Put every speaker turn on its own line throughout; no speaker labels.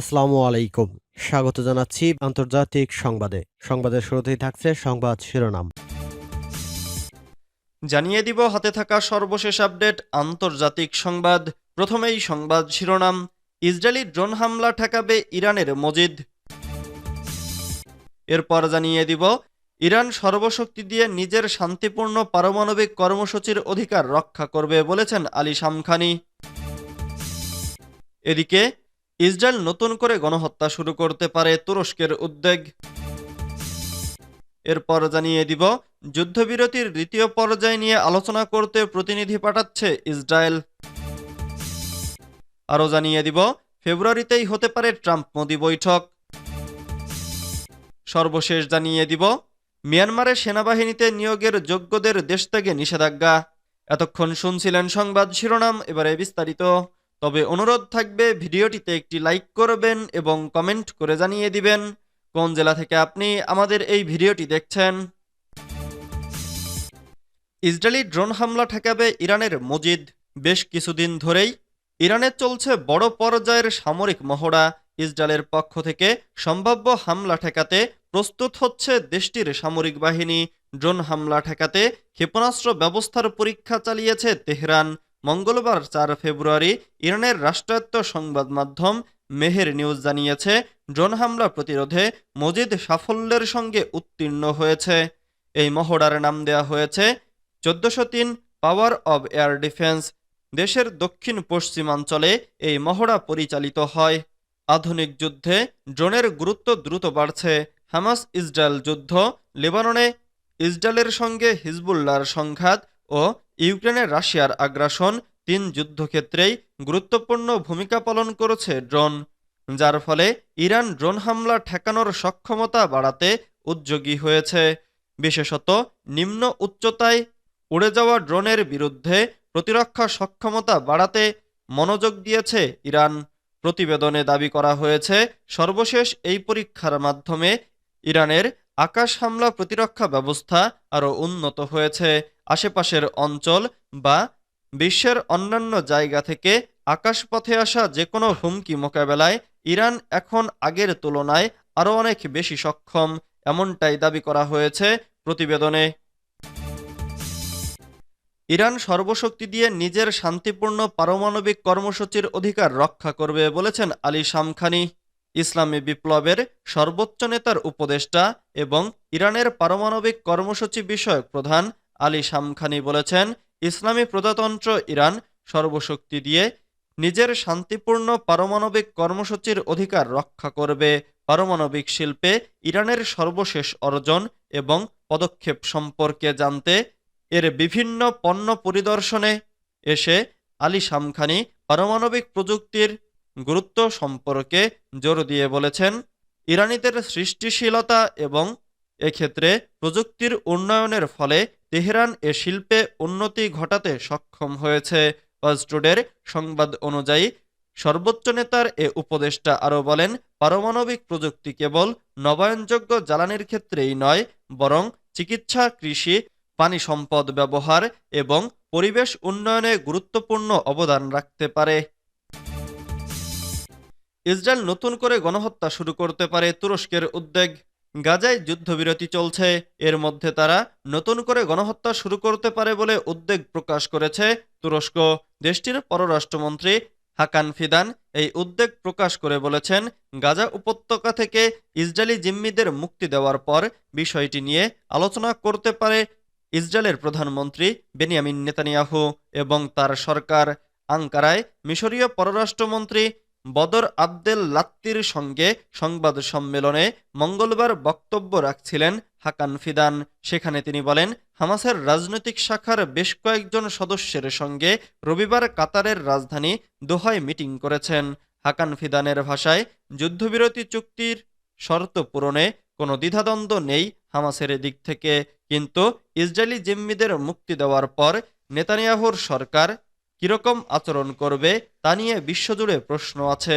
আসসালামু আলাইকুম স্বাগত জানাচ্ছি আন্তর্জাতিক সংবাদে সংবাদের শুরুতেই থাকছে সংবাদ শিরোনাম জানিয়ে দিব হাতে থাকা সর্বশেষ আপডেট আন্তর্জাতিক সংবাদ প্রথমেই সংবাদ শিরোনাম ইসরায়েলি ড্রোন হামলা ঠেকাবে ইরানের মজিদ এরপর জানিয়ে দিব ইরান সর্বশক্তি দিয়ে নিজের শান্তিপূর্ণ পারমাণবিক কর্মসূচির অধিকার রক্ষা করবে বলেছেন আলী সামখানি এদিকে ইসরায়েল নতুন করে গণহত্যা শুরু করতে পারে তুরস্কের উদ্বেগ এরপর জানিয়ে দিব যুদ্ধবিরতির দ্বিতীয় পর্যায় নিয়ে আলোচনা করতে প্রতিনিধি পাঠাচ্ছে ইসরায়েল আরও জানিয়ে দিব ফেব্রুয়ারিতেই হতে পারে ট্রাম্প মোদি বৈঠক সর্বশেষ জানিয়ে দিব মিয়ানমারে সেনাবাহিনীতে নিয়োগের যোগ্যদের দেশ থেকে নিষেধাজ্ঞা এতক্ষণ শুনছিলেন সংবাদ শিরোনাম এবারে বিস্তারিত তবে অনুরোধ থাকবে ভিডিওটিতে একটি লাইক করবেন এবং কমেন্ট করে জানিয়ে দিবেন কোন জেলা থেকে আপনি আমাদের এই ভিডিওটি দেখছেন ইসরায়েলি ড্রোন হামলা ঠেকাবে ইরানের মজিদ বেশ কিছুদিন ধরেই ইরানে চলছে বড় পর্যায়ের সামরিক মহড়া ইসরায়েলের পক্ষ থেকে সম্ভাব্য হামলা ঠেকাতে প্রস্তুত হচ্ছে দেশটির সামরিক বাহিনী ড্রোন হামলা ঠেকাতে ক্ষেপণাস্ত্র ব্যবস্থার পরীক্ষা চালিয়েছে তেহরান মঙ্গলবার চার ফেব্রুয়ারি ইরানের রাষ্ট্রায়ত্ত সংবাদ মাধ্যম মেহের নিউজ জানিয়েছে ড্রোন হামলা প্রতিরোধে মজিদ সাফল্যের সঙ্গে উত্তীর্ণ হয়েছে এই মহড়ার নাম দেয়া হয়েছে চোদ্দশো তিন পাওয়ার অব এয়ার ডিফেন্স দেশের দক্ষিণ পশ্চিমাঞ্চলে এই মহড়া পরিচালিত হয় আধুনিক যুদ্ধে ড্রোনের গুরুত্ব দ্রুত বাড়ছে হামাস ইসরায়েল যুদ্ধ লেবাননে ইসরায়েলের সঙ্গে হিজবুল্লার সংঘাত ও ইউক্রেনের রাশিয়ার আগ্রাসন তিন যুদ্ধক্ষেত্রেই গুরুত্বপূর্ণ ভূমিকা পালন করেছে ড্রোন যার ফলে ইরান ড্রোন হামলা ঠেকানোর সক্ষমতা বাড়াতে উদ্যোগী হয়েছে বিশেষত নিম্ন উচ্চতায় উড়ে যাওয়া ড্রোনের বিরুদ্ধে প্রতিরক্ষা সক্ষমতা বাড়াতে মনোযোগ দিয়েছে ইরান প্রতিবেদনে দাবি করা হয়েছে সর্বশেষ এই পরীক্ষার মাধ্যমে ইরানের আকাশ হামলা প্রতিরক্ষা ব্যবস্থা আরও উন্নত হয়েছে আশেপাশের অঞ্চল বা বিশ্বের অন্যান্য জায়গা থেকে আকাশপথে আসা যে কোনো হুমকি মোকাবেলায় ইরান এখন আগের তুলনায় আরও অনেক বেশি সক্ষম এমনটাই দাবি করা হয়েছে প্রতিবেদনে ইরান সর্বশক্তি দিয়ে নিজের শান্তিপূর্ণ পারমাণবিক কর্মসূচির অধিকার রক্ষা করবে বলেছেন আলী শামখানি ইসলামী বিপ্লবের সর্বোচ্চ নেতার উপদেষ্টা এবং ইরানের পারমাণবিক কর্মসূচি বিষয়ক প্রধান আলী শামখানি বলেছেন ইসলামী প্রজাতন্ত্র ইরান সর্বশক্তি দিয়ে নিজের শান্তিপূর্ণ পারমাণবিক কর্মসূচির অধিকার রক্ষা করবে পারমাণবিক শিল্পে ইরানের সর্বশেষ অর্জন এবং পদক্ষেপ সম্পর্কে জানতে এর বিভিন্ন পণ্য পরিদর্শনে এসে আলী শামখানি পারমাণবিক প্রযুক্তির গুরুত্ব সম্পর্কে জোর দিয়ে বলেছেন ইরানিদের সৃষ্টিশীলতা এবং এক্ষেত্রে প্রযুক্তির উন্নয়নের ফলে তেহরান এ শিল্পে উন্নতি ঘটাতে সক্ষম হয়েছে ওয়াজটুডের সংবাদ অনুযায়ী সর্বোচ্চ নেতার এ উপদেষ্টা আরও বলেন পারমাণবিক প্রযুক্তি কেবল নবায়নযোগ্য জ্বালানির ক্ষেত্রেই নয় বরং চিকিৎসা কৃষি পানি সম্পদ ব্যবহার এবং পরিবেশ উন্নয়নে গুরুত্বপূর্ণ অবদান রাখতে পারে ইসরায়েল নতুন করে গণহত্যা শুরু করতে পারে তুরস্কের উদ্বেগ গাজায় যুদ্ধবিরতি চলছে এর মধ্যে তারা নতুন করে গণহত্যা শুরু করতে পারে বলে উদ্বেগ প্রকাশ করেছে তুরস্ক দেশটির পররাষ্ট্রমন্ত্রী হাকান ফিদান এই উদ্বেগ প্রকাশ করে বলেছেন গাজা উপত্যকা থেকে ইসরায়েলি জিম্মিদের মুক্তি দেওয়ার পর বিষয়টি নিয়ে আলোচনা করতে পারে ইসরায়েলের প্রধানমন্ত্রী বেনিয়ামিন নেতানিয়াহু এবং তার সরকার আঙ্কারায় মিশরীয় পররাষ্ট্রমন্ত্রী বদর আব্দেল লাত্তির সঙ্গে সংবাদ সম্মেলনে মঙ্গলবার বক্তব্য রাখছিলেন হাকান ফিদান সেখানে তিনি বলেন হামাসের রাজনৈতিক শাখার বেশ কয়েকজন সদস্যের সঙ্গে রবিবার কাতারের রাজধানী দোহায় মিটিং করেছেন হাকান ফিদানের ভাষায় যুদ্ধবিরতি চুক্তির শর্ত পূরণে কোনো দ্বিধাদ্বন্দ্ব নেই হামাসের দিক থেকে কিন্তু ইসরায়েলি জিম্মিদের মুক্তি দেওয়ার পর নেতানিয়াহুর সরকার কিরকম আচরণ করবে তা নিয়ে বিশ্বজুড়ে প্রশ্ন আছে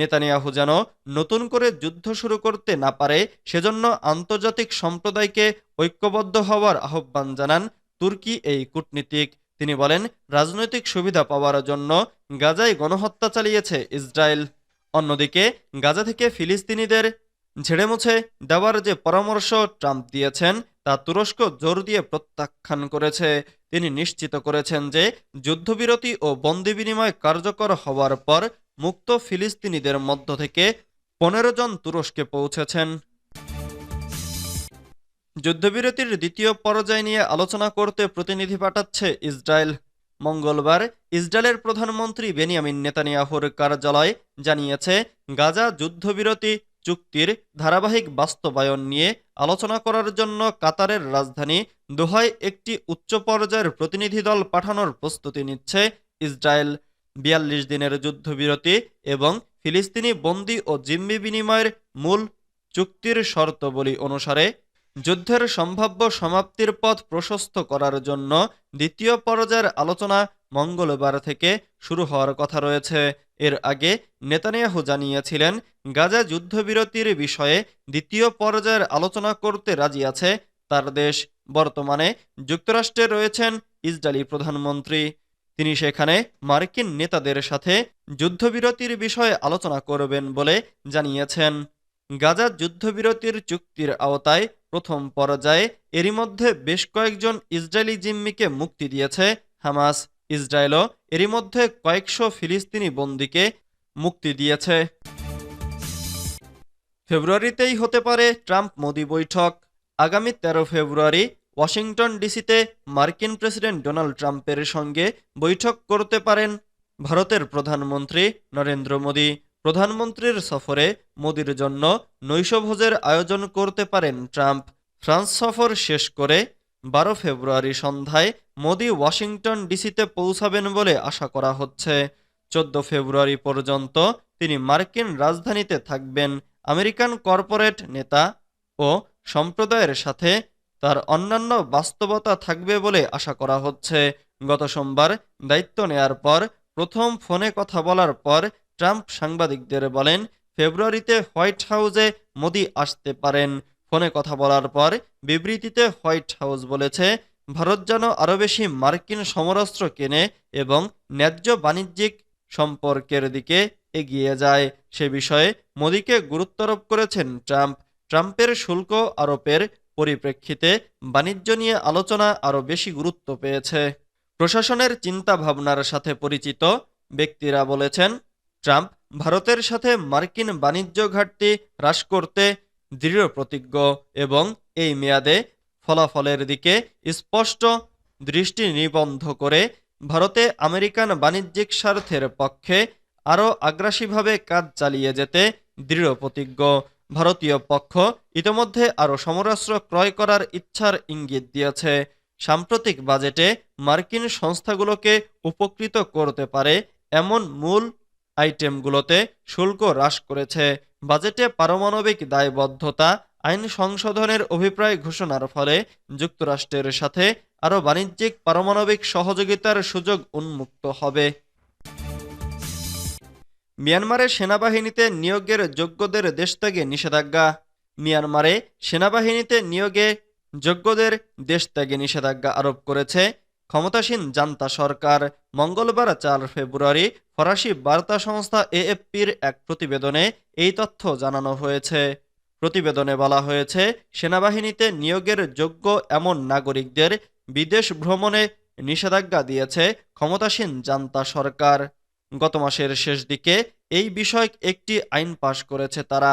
নেতানিয়াহু যেন নতুন করে যুদ্ধ শুরু করতে না পারে সেজন্য আন্তর্জাতিক সম্প্রদায়কে ঐক্যবদ্ধ হওয়ার আহ্বান জানান তুর্কি এই কূটনীতিক তিনি বলেন রাজনৈতিক সুবিধা পাওয়ার জন্য গাজায় গণহত্যা চালিয়েছে ইসরায়েল অন্যদিকে গাজা থেকে ফিলিস্তিনিদের ঝেড়ে মুছে দেওয়ার যে পরামর্শ ট্রাম্প দিয়েছেন তা তুরস্ক জোর দিয়ে প্রত্যাখ্যান করেছে তিনি নিশ্চিত করেছেন যে যুদ্ধবিরতি ও বন্দি বিনিময় কার্যকর হওয়ার পর মুক্ত ফিলিস্তিনিদের মধ্য থেকে পনেরো জন তুরস্কে পৌঁছেছেন যুদ্ধবিরতির দ্বিতীয় পর্যায় নিয়ে আলোচনা করতে প্রতিনিধি পাঠাচ্ছে ইসরায়েল মঙ্গলবার ইসরায়েলের প্রধানমন্ত্রী বেনিয়ামিন নেতানিয়াহুর কার্যালয় জানিয়েছে গাজা যুদ্ধবিরতি চুক্তির ধারাবাহিক বাস্তবায়ন নিয়ে আলোচনা করার জন্য কাতারের রাজধানী দোহায় একটি উচ্চ পর্যায়ের প্রতিনিধি দল পাঠানোর প্রস্তুতি নিচ্ছে ইসরায়েল বিয়াল্লিশ দিনের যুদ্ধবিরতি এবং ফিলিস্তিনি বন্দি ও জিম্মি বিনিময়ের মূল চুক্তির শর্তবলী অনুসারে যুদ্ধের সম্ভাব্য সমাপ্তির পথ প্রশস্ত করার জন্য দ্বিতীয় পর্যায়ের আলোচনা মঙ্গলবার থেকে শুরু হওয়ার কথা রয়েছে এর আগে নেতানিয়াহু জানিয়েছিলেন গাজা যুদ্ধবিরতির বিষয়ে দ্বিতীয় পর্যায়ের আলোচনা করতে রাজি আছে তার দেশ বর্তমানে যুক্তরাষ্ট্রে রয়েছেন ইসরায়েলি প্রধানমন্ত্রী তিনি সেখানে মার্কিন নেতাদের সাথে যুদ্ধবিরতির বিষয়ে আলোচনা করবেন বলে জানিয়েছেন গাজা যুদ্ধবিরতির চুক্তির আওতায় প্রথম পর্যায়ে এরই মধ্যে বেশ কয়েকজন ইসরায়েলি জিম্মিকে মুক্তি দিয়েছে হামাস ইসরায়েলও এরই মধ্যে কয়েকশো ফিলিস্তিনি বন্দীকে মুক্তি দিয়েছে ফেব্রুয়ারিতেই হতে পারে ট্রাম্প মোদি বৈঠক আগামী ১৩ ফেব্রুয়ারি ওয়াশিংটন ডিসিতে মার্কিন প্রেসিডেন্ট ডোনাল্ড ট্রাম্পের সঙ্গে বৈঠক করতে পারেন ভারতের প্রধানমন্ত্রী নরেন্দ্র মোদী প্রধানমন্ত্রীর সফরে মোদির জন্য নৈশভোজের আয়োজন করতে পারেন ট্রাম্প ফ্রান্স সফর শেষ করে বারো ফেব্রুয়ারি সন্ধ্যায় মোদি ওয়াশিংটন ডিসিতে পৌঁছাবেন বলে আশা করা হচ্ছে চোদ্দ ফেব্রুয়ারি পর্যন্ত তিনি মার্কিন রাজধানীতে থাকবেন আমেরিকান কর্পোরেট নেতা ও সম্প্রদায়ের সাথে তার অন্যান্য বাস্তবতা থাকবে বলে আশা করা হচ্ছে গত সোমবার দায়িত্ব নেয়ার পর প্রথম ফোনে কথা বলার পর ট্রাম্প সাংবাদিকদের বলেন ফেব্রুয়ারিতে হোয়াইট হাউসে মোদি আসতে পারেন ফোনে কথা বলার পর বিবৃতিতে হোয়াইট হাউস বলেছে ভারত যেন আরও বেশি মার্কিন সমরাস্ত্র কেনে এবং ন্যায্য বাণিজ্যিক সম্পর্কের দিকে এগিয়ে যায় সে বিষয়ে মোদিকে গুরুত্বারোপ করেছেন ট্রাম্প ট্রাম্পের শুল্ক আরোপের পরিপ্রেক্ষিতে বাণিজ্য নিয়ে আলোচনা আরও বেশি গুরুত্ব পেয়েছে প্রশাসনের চিন্তাভাবনার সাথে পরিচিত ব্যক্তিরা বলেছেন ট্রাম্প ভারতের সাথে মার্কিন বাণিজ্য ঘাটতি হ্রাস করতে দৃঢ় প্রতিজ্ঞ এবং এই মেয়াদে ফলাফলের দিকে স্পষ্ট দৃষ্টি নিবন্ধ করে ভারতে আমেরিকান বাণিজ্যিক স্বার্থের পক্ষে আরও আগ্রাসীভাবে কাজ চালিয়ে যেতে দৃঢ় প্রতিজ্ঞ ভারতীয় পক্ষ ইতোমধ্যে আরও সমরাস্ত্র ক্রয় করার ইচ্ছার ইঙ্গিত দিয়েছে সাম্প্রতিক বাজেটে মার্কিন সংস্থাগুলোকে উপকৃত করতে পারে এমন মূল আইটেমগুলোতে শুল্ক হ্রাস করেছে বাজেটে পারমাণবিক দায়বদ্ধতা আইন সংশোধনের অভিপ্রায় ঘোষণার ফলে যুক্তরাষ্ট্রের সাথে আরও বাণিজ্যিক পারমাণবিক সহযোগিতার সুযোগ উন্মুক্ত হবে মিয়ানমারের সেনাবাহিনীতে নিয়োগের যোগ্যদের দেশ ত্যাগে নিষেধাজ্ঞা মিয়ানমারে সেনাবাহিনীতে নিয়োগে যোগ্যদের দেশ ত্যাগে নিষেধাজ্ঞা আরোপ করেছে ক্ষমতাসীন জান্তা সরকার মঙ্গলবার চার ফেব্রুয়ারি ফরাসি বার্তা সংস্থা এএফপির এক প্রতিবেদনে এই তথ্য জানানো হয়েছে প্রতিবেদনে বলা হয়েছে সেনাবাহিনীতে নিয়োগের যোগ্য এমন নাগরিকদের বিদেশ ভ্রমণে নিষেধাজ্ঞা দিয়েছে ক্ষমতাসীন জান্তা সরকার গত মাসের শেষ দিকে এই বিষয়ক একটি আইন পাশ করেছে তারা